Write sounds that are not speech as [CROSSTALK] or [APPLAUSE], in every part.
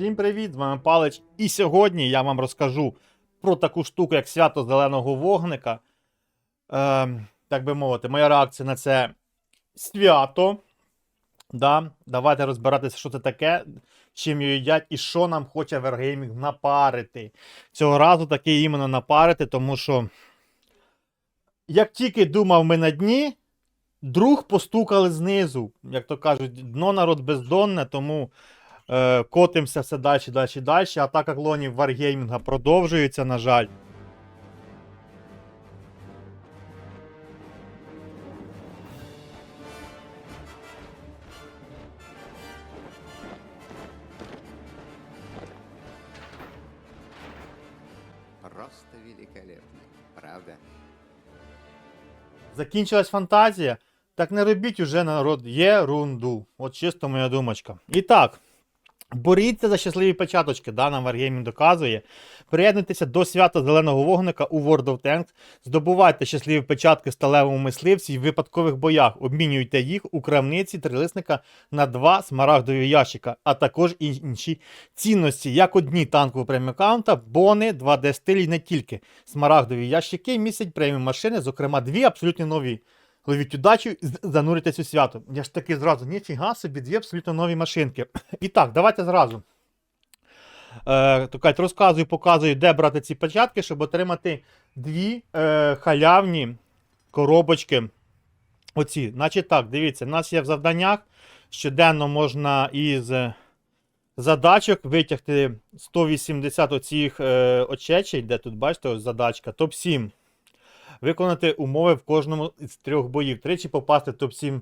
Всім привіт! З вами Палич. І сьогодні я вам розкажу про таку штуку, як свято зеленого вогника. Ем, так би мовити, моя реакція на це свято. Да? Давайте розбиратися, що це таке, чим його їдять і що нам хоче Wargaming напарити. Цього разу таки іменно напарити, тому що, як тільки думав ми на дні, друг постукали знизу. Як то кажуть, дно народ бездонне, тому е, котимося все далі, далі, далі. Атака клонів Wargaming продовжується, на жаль. Просто великолепно, правда? Закінчилась фантазія. Так не робіть уже народ єрунду. От чисто моя думочка. І так. Боріться за щасливі початочки, да, нам Wargaming доказує. Приєднуйтеся до свята зеленого вогника у World of Tanks. Здобувайте щасливі початки сталевому мисливці в випадкових боях. Обмінюйте їх у крамниці трилисника на два смарагдові ящика, а також інші цінності, як одні танкові преміум аккаунта, бони, 2D стилі не тільки. Смарагдові ящики містять преміум машини, зокрема дві абсолютно нові. Ловіть удачу і зануритесь у свято. Я ж таки зразу, ніфіга собі, дві абсолютно нові машинки. І так, давайте зразу. Е, кажуть, розказую, показую, де брати ці початки, щоб отримати дві е, халявні коробочки. Оці. Значить так, дивіться, в нас є в завданнях. Щоденно можна із е, задачок витягти 180 оцих е, очечей, де тут, бачите, ось задачка, топ-7 виконати умови в кожному з трьох боїв. Тричі попасти в топ-7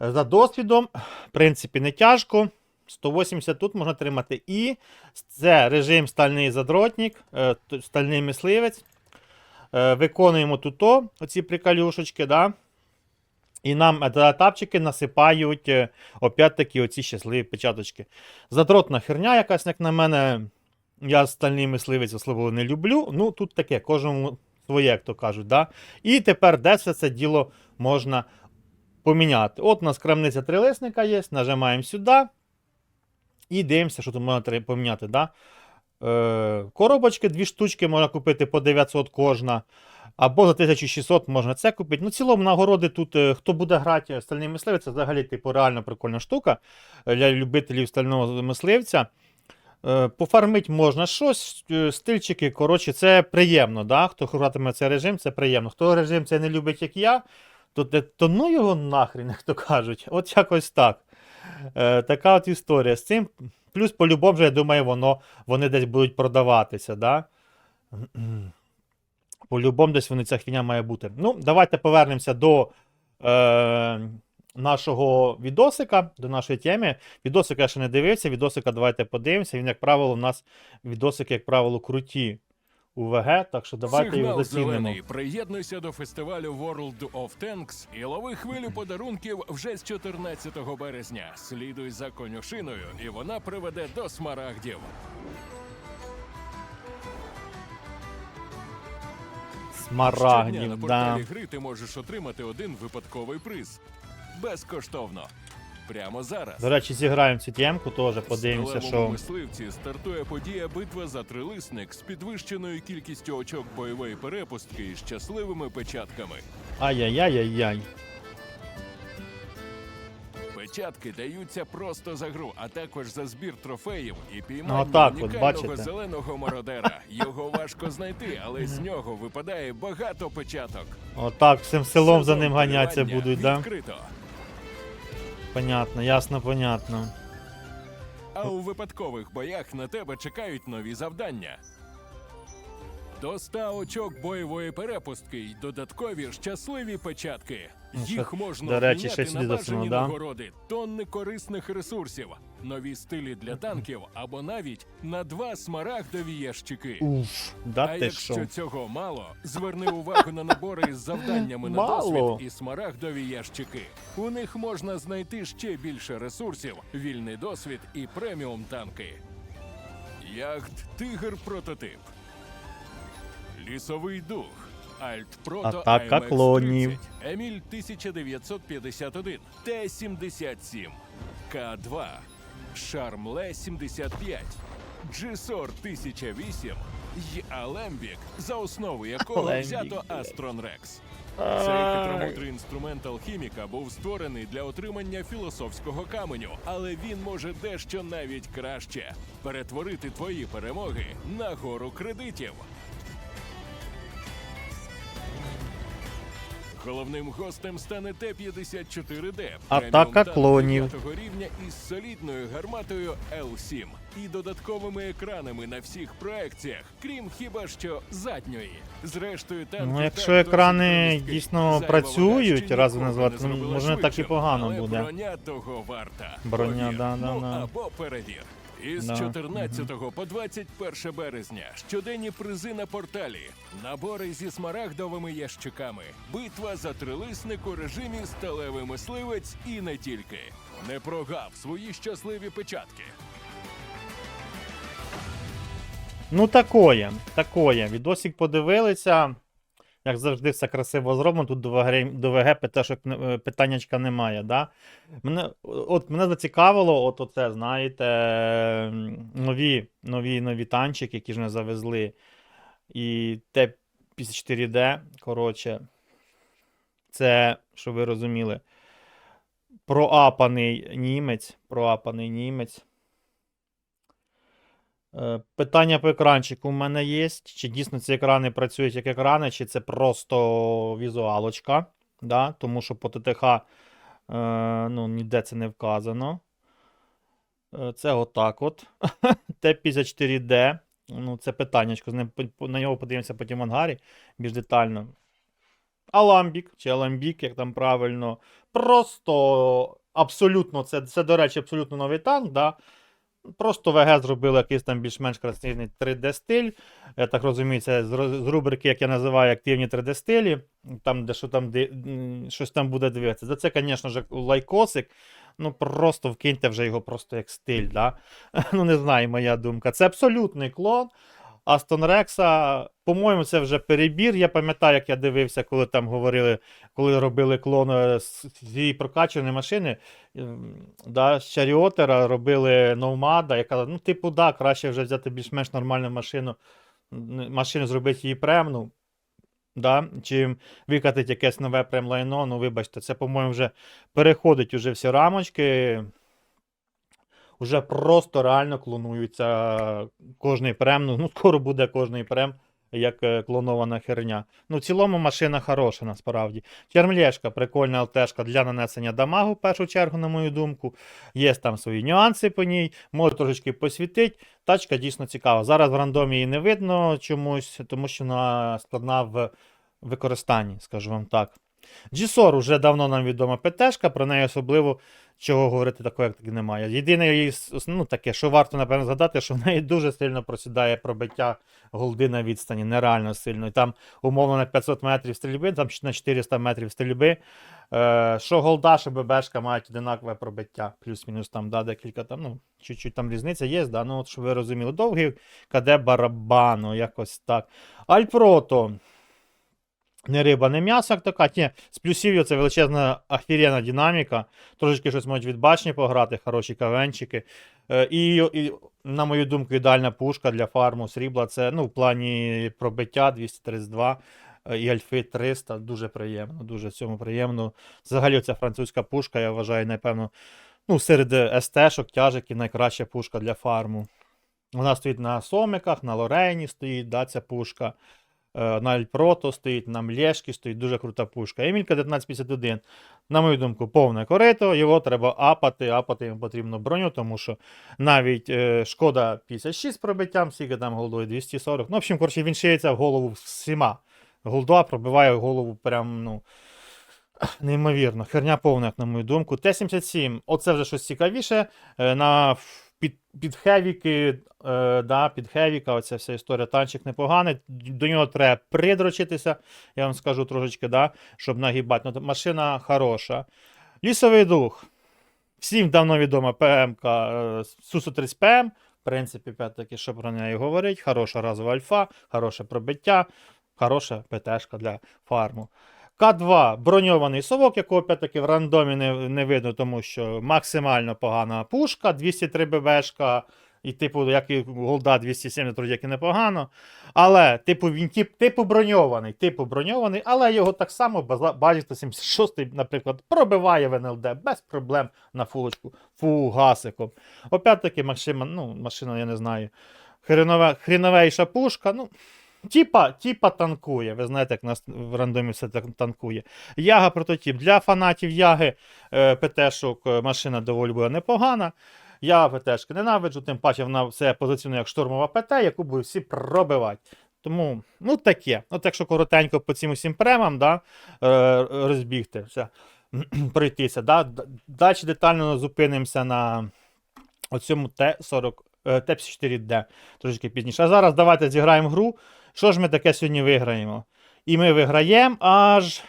за досвідом. В принципі, не тяжко. 180 тут можна отримати. І це режим стальний задротник, е, стальний мисливець. Е, Виконуємо тут оці приколюшечки, да? І нам е, тапчики насипають е, опять-таки оці щасливі печаточки. Задротна херня якась, як на мене. Я стальний мисливець особливо не люблю. Ну, тут таке, кожному своє, як то кажуть. Да? І тепер де все це діло можна поміняти. От у нас крамниця трилисника є, нажимаємо сюди. І дивимося, що тут можна поміняти. Да? Е, коробочки, дві штучки можна купити по 900 кожна. Або за 1600 можна це купити. Ну, в цілому нагороди тут, е, хто буде грати стальний мисливець, це взагалі типу, реально прикольна штука е, для любителів стального мисливця. Е, Пофармить можна щось, е, стильчики, коротше, це приємно. Да? Хто гратиме цей режим, це приємно. Хто режим це не любить, як я, то, то ну його нахрін, [LAUGHS] як то кажуть. От якось так. Е, така от історія з цим. Плюс, по-любому, я думаю, воно, вони десь будуть продаватися. Да? [CLEARS THROAT] По-любому, десь вони ця хвіня має бути. Ну, давайте повернемося до е, нашого відосика, до нашої теми. Відосика я ще не дивився, відосика давайте подивимося. Він, як правило, у нас відосики, як правило, круті у ВГ, так що давайте його зацінимо. зелений. Приєднуйся до фестивалю World of Tanks і лови хвилю подарунків вже з 14 березня. Слідуй за конюшиною, і вона приведе до смарагдів. Щодня на Смарагдів, порталі да. гри ти можеш отримати один випадковий приз. Безкоштовно. Прямо зараз. До речі, зіграємо цю темку теж, подивимося, що. мисливці стартує подія битва за трилисник з підвищеною кількістю очок бойової перепустки і щасливими печатками. Ай-яй-яй-яй-яй. Печатки даються просто за гру, а також за збір трофеїв і Ну, піймання отак от, унікального бачите? зеленого мародера. Його важко знайти, але з нього випадає багато печаток. Отак, всім селом за ним ганяться будуть, да? відкрито. Понятно, ясно, понятно. А у випадкових боях на тебе чекають нові завдання. До 100 очок бойової перепустки й додаткові щасливі печатки. Ну, Їх можна до речі, ще на сюди бажані да? нагороди, тонни корисних ресурсів, нові стилі для танків або навіть на два смарагдові ящики. Уф, да а ти якщо що? цього мало, зверни увагу на набори з завданнями на Мало. досвід і смарагдові ящики. У них можна знайти ще більше ресурсів, вільний досвід і преміум танки. Яхт Тигр прототип. Лісовий дух. Альт Прото Атака AMX-30, клонів. Еміль 1951. Т-77. К2. Шармле 75. GSOR 1008 й Alembic, за основу якого Alembic, взято блядь. Astron Rex. Цей хитромудрий інструмент алхіміка був створений для отримання філософського каменю, але він може дещо навіть краще перетворити твої перемоги на гору кредитів. Головним гостем стане Т-54Д. Атака клонів. 9-го рівня із солідною гарматою Л-7 і додатковими екранами на всіх проекціях, крім хіба що задньої. Зрештою, танк Ну, якщо екрани дійсно працюють, вага ще раз нікого назвати, ну, може, не так і погано буде. Броня того варта. Броня, Повір. да, да, ну, да. або перевір. Із Да, 14 по 21 березня щоденні призи на порталі, набори зі смарагдовими ящиками, битва за трилисник у режимі сталевий мисливець і не тільки. Не прогав свої щасливі печатки. Ну, такое, такое. Відосик подивилися. Як завжди, все красиво зроблено. Тут до ВГ, до ВГ питашок, е, питаннячка немає. Да? Мене, от мене зацікавило, от оце, знаєте, нові, нові, нові танчики, які ж не завезли. І Т-54Д, коротше, це, щоб ви розуміли, проапаний німець, проапаний німець. Е, Питання по екранчику у мене є. Чи дійсно ці екрани працюють як екрани, чи це просто візуалочка. Да? Тому що по ТТХ е, ну, ніде це не вказано. Е, Це отак от. [LAUGHS] Т-54D. Ну, це питаннячко. На нього подивимося потім в ангарі більш детально. Аламбік, чи Аламбік, як там правильно. Просто абсолютно, це, це, до речі, абсолютно новий танк. Да? Просто ВГ зробили якийсь там більш-менш красивий 3D-стиль. Я так розумію, це з, рубрики, як я називаю, активні 3D-стилі. Там, де що там, де, щось там буде дивитися. За це, звісно ж, лайкосик. Ну, просто вкиньте вже його просто як стиль. Да? [LAUGHS] Ну, не знаю, моя думка. Це абсолютний клон. Астон Рекса, по-моєму, це вже перебір. Я пам'ятаю, як я дивився, коли там говорили, коли робили клон з цієї прокачаної машини. ем, Да, з Чаріотера робили Новмада, яка, ну, типу, да, краще вже взяти більш-менш нормальну машину, машину зробити її премну. Да, чим викатити якесь нове прем-лайно, ну вибачте, це, по-моєму, вже переходить уже всі рамочки. Уже просто реально клонуються кожний прем. Ну, ну скоро буде кожний прем, як е, клонована херня. Ну, в цілому машина хороша, насправді. Чермлєшка, прикольна ЛТшка для нанесення дамагу, в першу чергу, на мою думку. Є там свої нюанси по ній, може трошечки посвітить. Тачка дійсно цікава. Зараз в рандомі її не видно чомусь, тому що вона складна в використанні, скажу вам так. GSOR уже давно нам відома ПТшка, про неї особливо чого говорити такого, як немає. Єдине її, ну, таке, що варто, напевно, згадати, що в неї дуже сильно просідає пробиття голди на відстані, нереально сильно. І там, умовно, на 500 метрів стрільби, там на 400 метрів стрільби. Е, що голда, що ББшка мають одинакове пробиття, плюс-мінус там, да, декілька там, ну, чуть-чуть там різниця є, да, ну, от, щоб ви розуміли, довгий КД барабану, якось так. Альпрото. Не риба, не м'ясо, як така. Ні, з плюсів це величезна ахірена динаміка. Трошечки щось можуть від башні пограти, хороші кавенчики. Е, і, і, на мою думку, ідеальна пушка для фарму срібла. Це ну, в плані пробиття 232 е, і альфи 300. Дуже приємно, дуже в цьому приємно. Взагалі, ця французька пушка, я вважаю, напевно, ну, серед СТ-шок, тяжиків найкраща пушка для фарму. Вона стоїть на сомиках, на Лорейні стоїть, да, ця пушка. Е, На Альпрото стоїть, на Млєшки стоїть дуже крута пушка. Емілька 1951, на мою думку, повне корито. Його треба апати. Апати йому потрібно броню, тому що навіть е, шкода 56 з пробиттям, скільки там голдою 240. Ну, в общем, коротше, він шиється в голову всіма. Голда пробиває голову прям, ну. [CLEARS THROAT] Неймовірно, херня повна, як на мою думку. Т-77, оце вже щось цікавіше. Е, На під, під хевіки, е, да, під хевіка, оця вся історія танчик непоганий. До нього треба придрочитися, я вам скажу трошечки, да, щоб нагибати. Ну, машина хороша. Лісовий дух. Всім давно відома ПМК Сусу-30 ПМ. В принципі, опять-таки, що про неї говорить. Хороша разова альфа, хороше пробиття, хороша ПТшка для фарму. К2 броньований совок, якого опять-таки в рандомі не, не видно, тому що максимально погана пушка, 203 ББшка, І, типу, як і голда 270 вроді як і непогано. Але, типу, він тип, типу броньований, типу броньований, але його так само бачите, 76, наприклад, пробиває в НЛД без проблем на фулочку, фугасиком. Опять-таки, машина, ну, машина, я не знаю. Хренове, хріновейша пушка, ну. Типа, типа танкує. Ви знаєте, як нас в рандомі все танкує. Яга прототип. Для фанатів Яги е, ПТ-шок е, машина доволі була непогана. Я ПТ-шки ненавиджу, тим паче вона все позиціонує як штурмова ПТ, яку будуть всі пробивати. Тому, ну таке. От якщо коротенько по цим усім премам, да, е, розбігти, все, [CLEARS THROAT] пройтися. Да. Далі детально зупинимося на оцьому Т-40, е, Т-54D трошки пізніше. А зараз давайте зіграємо гру. Що ж ми таке сьогодні виграємо? І ми виграємо аж.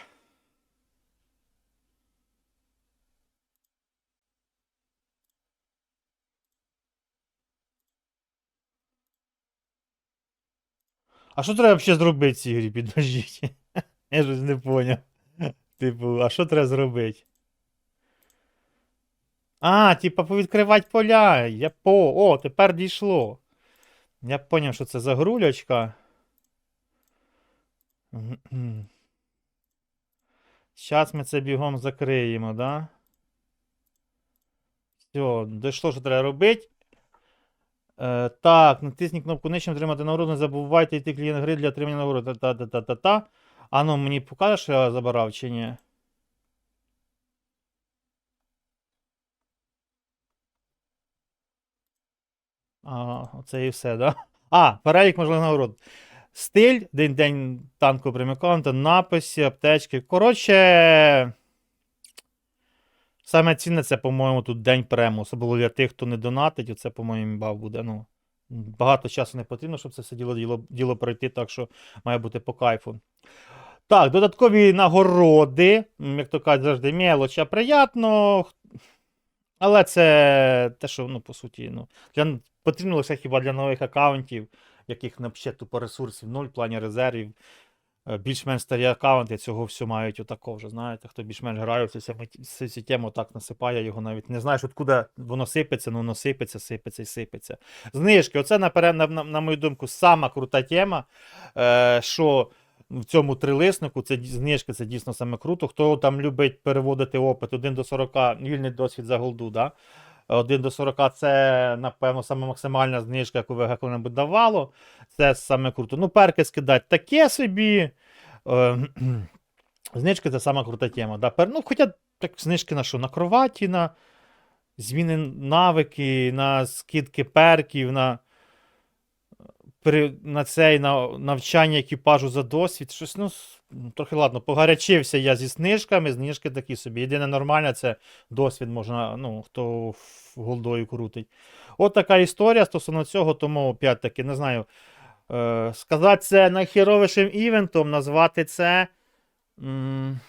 А що треба взагалі зробити в цій грі? Підождіть. [LAUGHS] Я щось не поняв. Типу, а що треба зробити? А, типа повідкривати поля. Я по. О, тепер дійшло. Я поняв, що це за грулячка. Зараз ми це бігом закриємо, да? Все, дійшло, що треба робити. Е, так, натисніть кнопку нижче, отримати нагороду, не забувайте йти клієнт гри для отримання нагороди. Та-та-та-та-та. А ну, мені покажеш, що я забирав чи ні? А, оце і все, да? А, перелік можливих нагород. Стиль, день день танку примиканта, написи, аптечки. Коротше. Саме цінне це, по-моєму, тут день прему. Особливо для тих, хто не донатить, оце, по-моєму, бав буде. Ну, багато часу не потрібно, щоб це все діло, діло, діло пройти, так що має бути по кайфу. Так, додаткові нагороди, як то кажуть, завжди мелоч, а приятно. Але це те, що, ну, по суті, ну, для, потрібно лише хіба для нових аккаунтів, яких ще тупо ресурсів нуль в плані резервів. Е, Більш-менш старі аккаунти цього все мають отако вже, знаєте, хто більш-менш грає в цю тему, так насипає його навіть. Не знаєш, откуди воно сипеться, ну воно сипеться, сипеться і сипеться. Знижки, оце, наперед, на, на, на мою думку, сама крута тема, е, що в цьому трилиснику це знижки, це дійсно саме круто. Хто там любить переводити опит 1 до 40, вільний досвід за голду, да? 1 до 40 це, напевно, саме максимальна знижка, яку ВГ коли-небудь давало. Це саме круто. Ну, перки скидати таке собі. Е, [CLEARS THROAT] знижки це сама крута тема. Да? Ну, хоча так знижки на що? На кроваті, на зміни навики, на скидки перків, на, при, на цей на навчання екіпажу за досвід. Щось, ну, трохи ладно, погарячився я зі знижками, знижки такі собі. Єдине нормальне це досвід можна, ну, хто голдою крутить. От така історія стосовно цього, тому опять-таки, не знаю. Е, сказати це найхеровішим івентом, назвати це. М,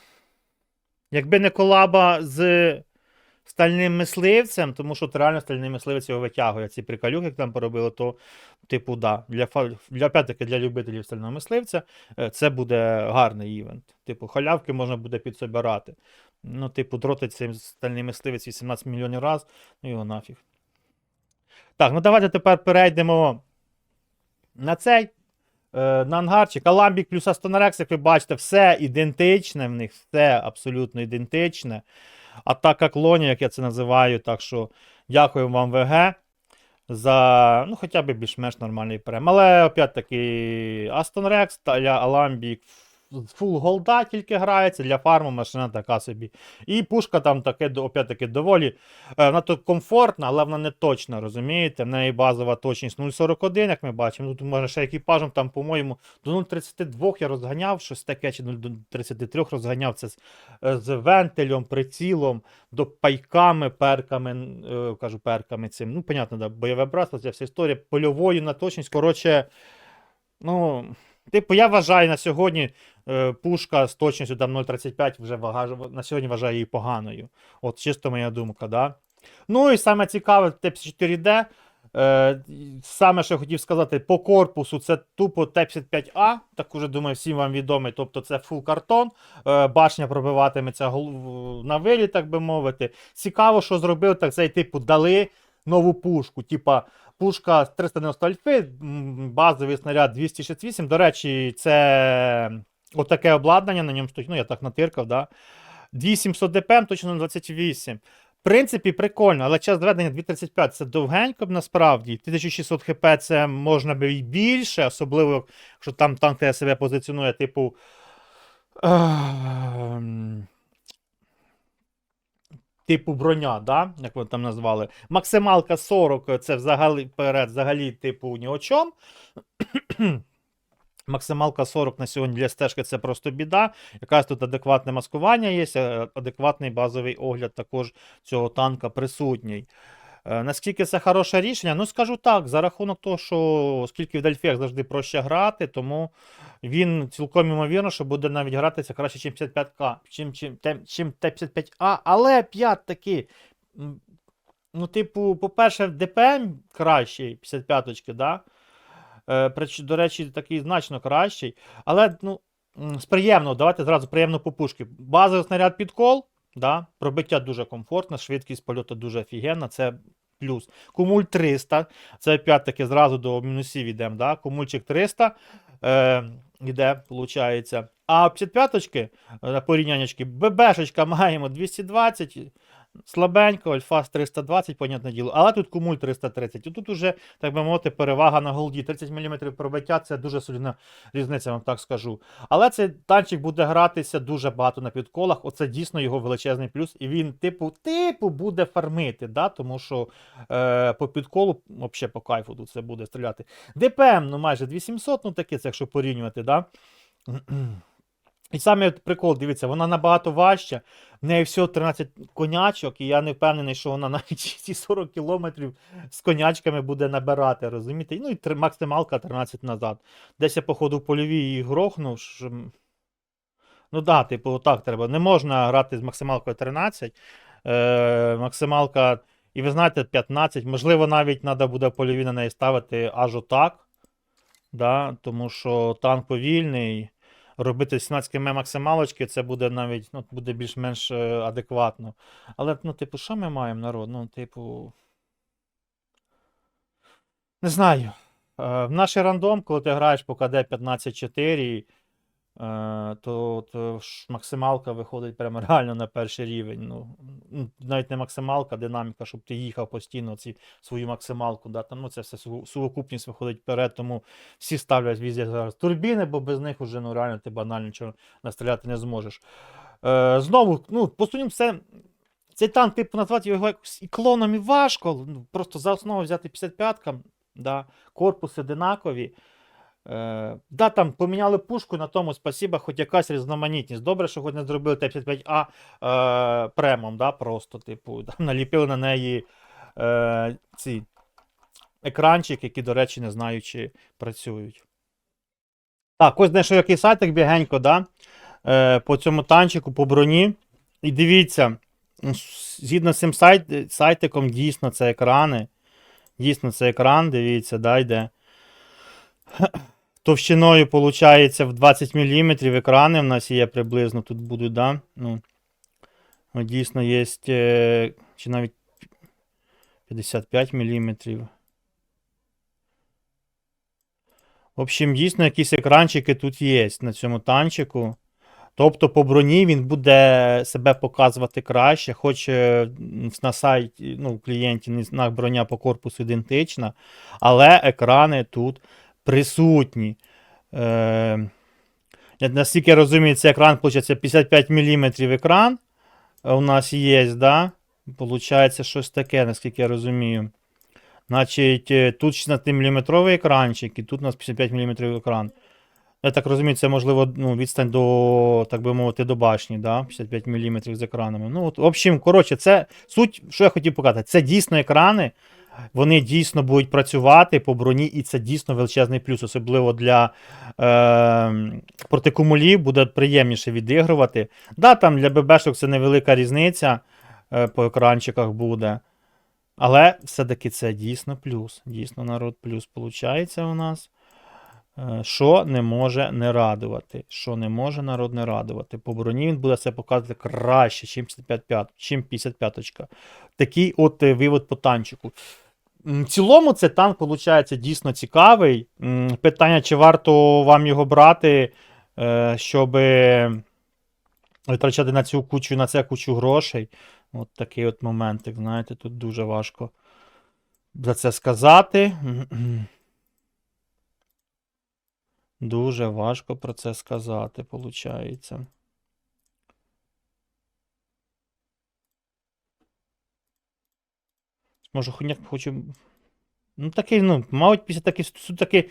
якби не колаба з стальним мисливцем, тому що от реально стальний мисливець його витягує. Ці приколюхи, як там поробили, то, типу, да, для, для, опять-таки, для любителів стального мисливця е, це буде гарний івент. Типу, халявки можна буде підсобирати. Ну, типу, дротить цей стальний мисливець 18 мільйонів раз, ну його нафіг. Так, ну давайте тепер перейдемо на цей. е, На ангарчик. Аламбік плюс Астонарекс, як ви бачите, все ідентичне в них, все абсолютно ідентичне. Атака клонів, як я це називаю. Так що дякую вам, ВГ, за ну, хоча б більш-менш нормальний прем. Але опять-таки Астон Рекс та Аламбік фул голда тільки грається, для фарму машина така собі. І пушка там таке, опять-таки, доволі е, вона тут комфортна, але вона не точна, розумієте? В неї базова точність 0,41, як ми бачимо. Ну, Тут може ще екіпажем, там, по-моєму, до 0,32 я розганяв, щось таке, чи 0,33 розганяв це з, е, з вентилем, прицілом, до пайками, перками, е, кажу, перками цим. Ну, понятно, да, бойове братство, ця вся історія, польовою на точність. Коротше, ну. Типу, я вважаю на сьогодні е, пушка з точністю там 0,35 вже вага, на сьогодні вважаю її поганою. От чисто моя думка, да. Ну і саме цікаве Т-54D. Е, саме що я хотів сказати, по корпусу це тупо Т-55А, так уже думаю, всім вам відомий. Тобто це фул картон. Е, башня пробиватиметься на вилі, так би мовити. Цікаво, що зробив так цей типу дали нову пушку. Типа пушка 390 альфи, базовий снаряд 268. До речі, це отаке обладнання на ньому стоїть. Ну, я так натиркав, да. 2700 ДПМ, точно 28. В принципі, прикольно, але час зведення 235 це довгенько б насправді. 1600 хп це можна би і більше, особливо, якщо там танк себе позиціонує, типу. Типу броня, да? як вони там назвали. Максималка 40 це взагалі перед, взагалі, типу, ні о чому. [CLEARS THROAT] Максималка 40 на сьогодні для стежки це просто біда. Якась тут адекватне маскування є, е, адекватний базовий огляд також цього танка присутній. Е, Наскільки це хороше рішення? Ну, скажу так, за рахунок того, що оскільки в Дельфіях завжди проще грати, тому він цілком ймовірно, що буде навіть гратися краще, ніж 55К, чим, чим, чим Т-55А, але 5 таки. Ну, типу, по-перше, ДПМ кращий, 55-очки, да? Е, до речі, такий значно кращий. Але, ну, з приємного, давайте зразу приємно по пушки. Базовий снаряд підкол, да? пробиття дуже комфортне, швидкість польоту дуже офігенна, це плюс. Кумуль 300, це опять-таки зразу до мінусів йдемо, да? Кумульчик 300 е, йде, виходить. А 55-очки, е, порівняннячки, ББшечка маємо 220, слабенько, Альфас 320, понятне діло. Але тут кумуль 330. І тут уже, так би мовити, перевага на голді. 30 мм пробиття це дуже солідна різниця, вам так скажу. Але цей танчик буде гратися дуже багато на підколах. Оце дійсно його величезний плюс. І він, типу, типу, буде фармити, да? тому що е, по підколу, взагалі по кайфу тут це буде стріляти. ДПМ, ну майже 2700, ну таке, це якщо порівнювати, да? [CLEARS THROAT] І саме прикол, дивіться, вона набагато важча. В неї всього 13 конячок, і я не впевнений, що вона [LAUGHS] навіть ці 40 кілометрів з конячками буде набирати, розумієте? Ну і максималка 13 назад. Десь я, походу, в польовій її грохнув. що, Ну да, типу, отак треба. Не можна грати з максималкою 13. Е, максималка, і ви знаєте, 15. Можливо, навіть треба буде польові на неї ставити аж отак. Да, тому що танк повільний. Робити 17 км максималочки, це буде навіть ну, буде більш-менш е, адекватно. Але, ну, типу, що ми маємо, народ? Ну, типу. Не знаю. Е, В наш рандом, коли ти граєш по КД 15-4, е, то, то ж максималка виходить прямо [LAUGHS] реально на перший рівень. Ну, навіть не максималка, а динаміка, щоб ти їхав постійно ці, свою максималку. Да? Там, ну, це все су- сукупність виходить вперед, тому всі ставлять візді зараз турбіни, бо без них вже ну, реально ти банально нічого настріляти не зможеш. Е, знову, ну, по все. Цей танк, типу, назвати його якось і клоном, і важко. Ну, просто за основу взяти 55-ка, да, корпуси одинакові. Е, да, там поміняли пушку, на тому спасіба, хоч якась різноманітність. Добре, що хоч не зробили Т-55А е, премом, да, просто, типу, [LAUGHS] там наліпили на неї е, ці екранчики, які, до речі, не знаю, чи працюють. Так, ось знайшов який сайтик бігенько, да? е, по цьому танчику, по броні. І дивіться, згідно з цим сайт, сайтиком, дійсно це екрани. Дійсно, це екран, дивіться, да, йде. Товщиною, виходить, в 20 мм екрани в нас є приблизно, тут будуть, да? Ну, дійсно є, е, чи навіть 55 мм. В общем, дійсно, якісь екранчики тут є на цьому танчику. Тобто по броні він буде себе показувати краще, хоч е, на сайті, ну, у клієнті броня по корпусу ідентична, але екрани тут присутні. Е, наскільки я розумію, це екран, виходить, 55 мм екран. У нас є, да? Получається щось таке, наскільки я розумію. Значить, е, тут 16-мм екранчик, і тут у нас 55 мм екран. Я так розумію, це можливо ну, відстань до, так би мовити, до башні, да? 55 мм з екранами. Ну, от, в общем, коротше, це суть, що я хотів показати. Це дійсно екрани, вони дійсно будуть працювати по броні, і це дійсно величезний плюс, особливо для е, протикумулів буде приємніше відігрувати. Да, там для ББшок це невелика різниця е, по екранчиках буде. Але все-таки це дійсно плюс. Дійсно, народ плюс виходить у нас. Е, Що не може не радувати. Що не може народ не радувати. По броні він буде себе показувати краще, чим 55, чим 55. Такий от е, вивод по танчику. В цілому це танк, виходить, дійсно цікавий. Питання, чи варто вам його брати, е, щоб витрачати на цю кучу, на це кучу грошей. От такий от моментик, знаєте, тут дуже важко за це сказати. [CLEARS THROAT] Дуже важко про це сказати, виходить. Може, хуйняк хочу. Ну, такий, ну, мабуть, після таки, все-таки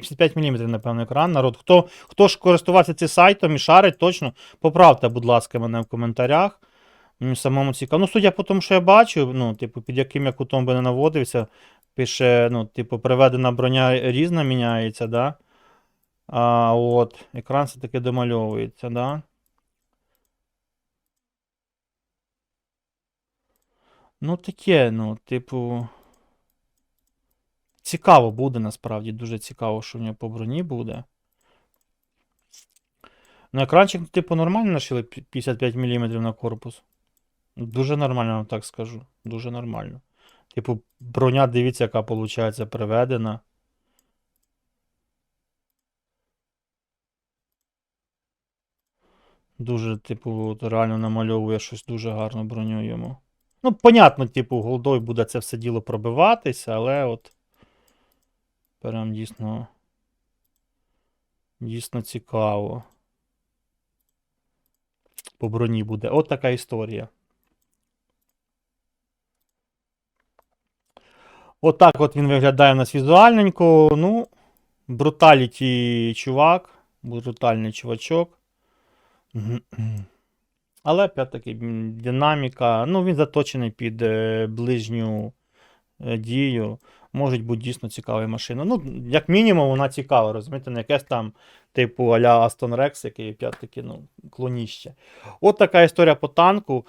55 мм, напевно, екран. Народ. Хто, хто ж користувався цим сайтом і шарить, точно, поправте, будь ласка, мене в коментарях. Мені самому цікаво. Ну, судя по тому, що я бачу, ну, типу, під яким я кутом би не наводився, пише, ну, типу, приведена броня різна міняється, да? А от, екран все-таки домальовується, да? Ну, таке, ну, типу. Цікаво буде, насправді, дуже цікаво, що в нього по броні буде. Ну, екранчик, типу, нормально нашили 55 мм на корпус. Дуже нормально, вам так скажу. Дуже нормально. Типу, броня, дивіться, яка виходить приведена. Дуже, типу, реально намальовує щось дуже гарну броню йому. Ну, понятно, типу, голдой буде це все діло пробиватися, але от. Прям дійсно. Дійсно цікаво. По броні буде. От така історія. Отак от, він виглядає у нас візуальненько. Ну, бруталіті чувак. Брутальний чувачок. Але опять-таки динаміка. Ну, він заточений під е, ближню е, дію. Можуть бути дійсно цікаві машини. Ну, як мінімум, вона цікава, розумієте, не якесь там, типу, а-ля Aston Rex, який опять-таки, ну, клоніще. От така історія по танку.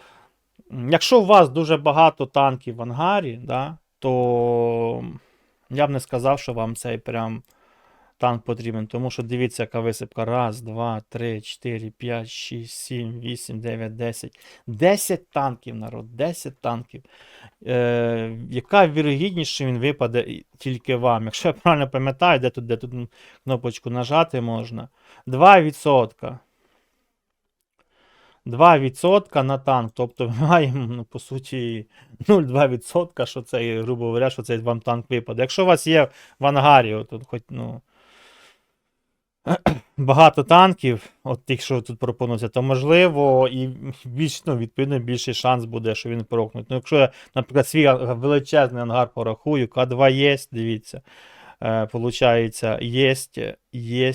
Якщо у вас дуже багато танків в ангарі, да, то я б не сказав, що вам цей прям танк потрібен. Тому що дивіться, яка висипка. Раз, два, три, чотири, п'ять, шість, сім, вісім, дев'ять, десять. Десять танків, народ, десять танків. Е, яка вірогідність, що він випаде тільки вам? Якщо я правильно пам'ятаю, де тут, де тут кнопочку нажати можна. 2%. 2% на танк. Тобто ми маємо, ну, по суті, 0,2%, що цей, грубо говоря, що цей вам танк випаде. Якщо у вас є в ангарі, от, хоч, ну, [CLEARS THROAT] багато танків, от тих, що тут пропонується, то можливо, і більш, ну, відповідно, більший шанс буде, що він прокнуть. Ну, якщо я, наприклад, свій величезний ангар порахую, К2 є, дивіться. Е, получається, є, є,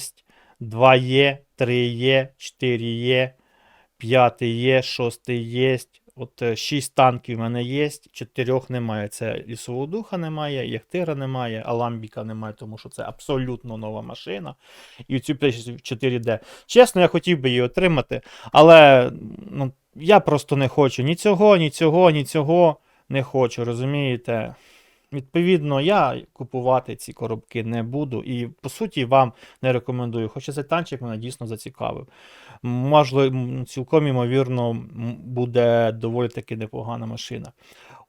2 є, 3 є, 4 є, 5 є, 6 є. От 6 танків в мене є, 4 немає. Це лісового духа немає, Яхтира немає, Аламбіка немає, тому що це абсолютно нова машина. І цю 4D. Чесно, я хотів би її отримати, але ну, я просто не хочу ні цього, ні цього, ні цього не хочу, розумієте? Відповідно, я купувати ці коробки не буду і, по суті, вам не рекомендую. Хоча цей танчик мене дійсно зацікавив. Можливо, цілком імовірно, буде доволі таки непогана машина.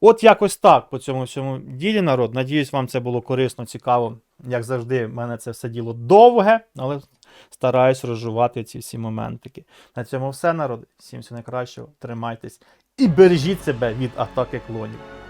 От якось так по цьому всьому ділі, народ. Надіюсь, вам це було корисно, цікаво. Як завжди, в мене це все діло довге, але стараюсь розжувати ці всі моментики. На цьому все, народ. Всім всього найкращого, тримайтесь і бережіть себе від атаки клонів.